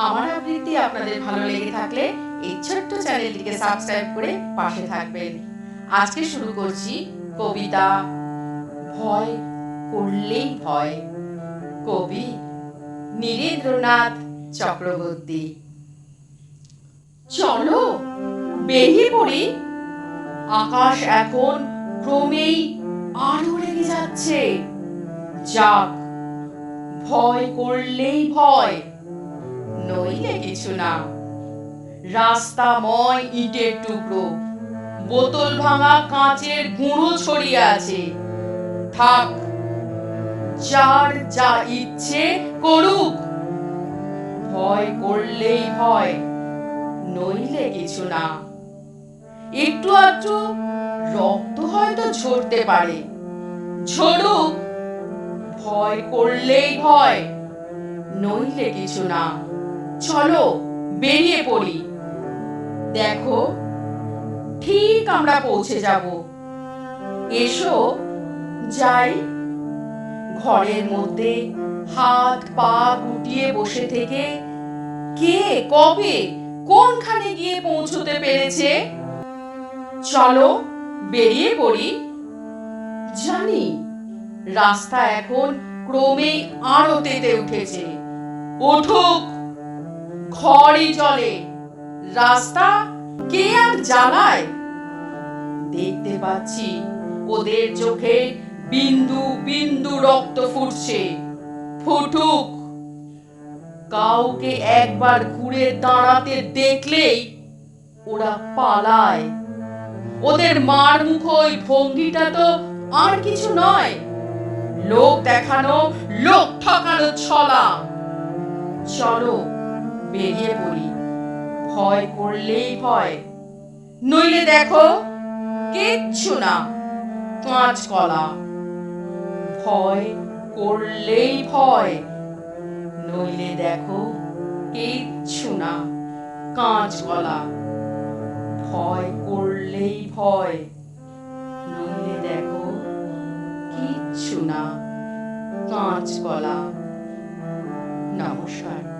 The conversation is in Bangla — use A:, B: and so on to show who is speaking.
A: ভালো লেগে থাকলে এই ছোট্ট চ্যানেলটিকে সাবস্ক্রাইব করে পাশে থাকবেন। আজকে শুরু করছি কবিতা ভয় করলেই ভয়। কবি নীরেন্দ্রনাথ চক্রবর্তী। চলো বেরিয়ে পড়ি। আকাশ এখন ক্রমেই আরও রেগে যাচ্ছে। যাক, ভয় করলেই ভয়। নইলে কিছু না। রাস্তাময় ইটের টুকরো, বোতল ভাঙা কাঁচের গুঁড়ো ছড়িয়ে আছে। থাক, যার যা ইচ্ছে করুক, ভয় করলেই ভয় নইলে কিছু না। একটু আধটু রক্ত হয়তো ঝরতে পারে। ঝরুক, ভয় করলেই ভয় নইলে কিছু না। চলো বেরিয়ে পড়ি। দেখো, ঠিক আমরা পৌঁছে যাব। এসো, যাই। ঘরের মধ্যে হাত পা গুটিয়ে বসে থেকে কে, কবে, কোনখানে গিয়ে পৌঁছতে পেরেছে? চলো বেরিয়ে পড়ি। জানি, রাস্তা এখন ক্রমেই আরও তেতে উঠেছে। উঠুক খড়ই চলে রাস্তা কে আর জ্বালায়? দেখতে পাচ্ছি ওদের চোখে বিন্দু বিন্দু রক্ত ফুটছে। ফুটুক। কাউকে একবার ঘুরে দাঁড়াতে দেখলেই ওরা পালায়। ওদের মার মুখ ওই ভঙ্গিটা তো আর কিছু নয়। লোক দেখানো, লোক ঠকানো ছলা। চলো বেরিয়ে পড়ি। ভয় করলেই ভয়। নইলে দেখো কিচ্ছু না কাঁচ কলা। ভয় করলেই ভয়, নইলে দেখো কিচ্ছু না, কাঁচ গলা ভয় করলেই ভয়, নইলে দেখো কিচ্ছু না, কাঁচ গলা নমস্কার।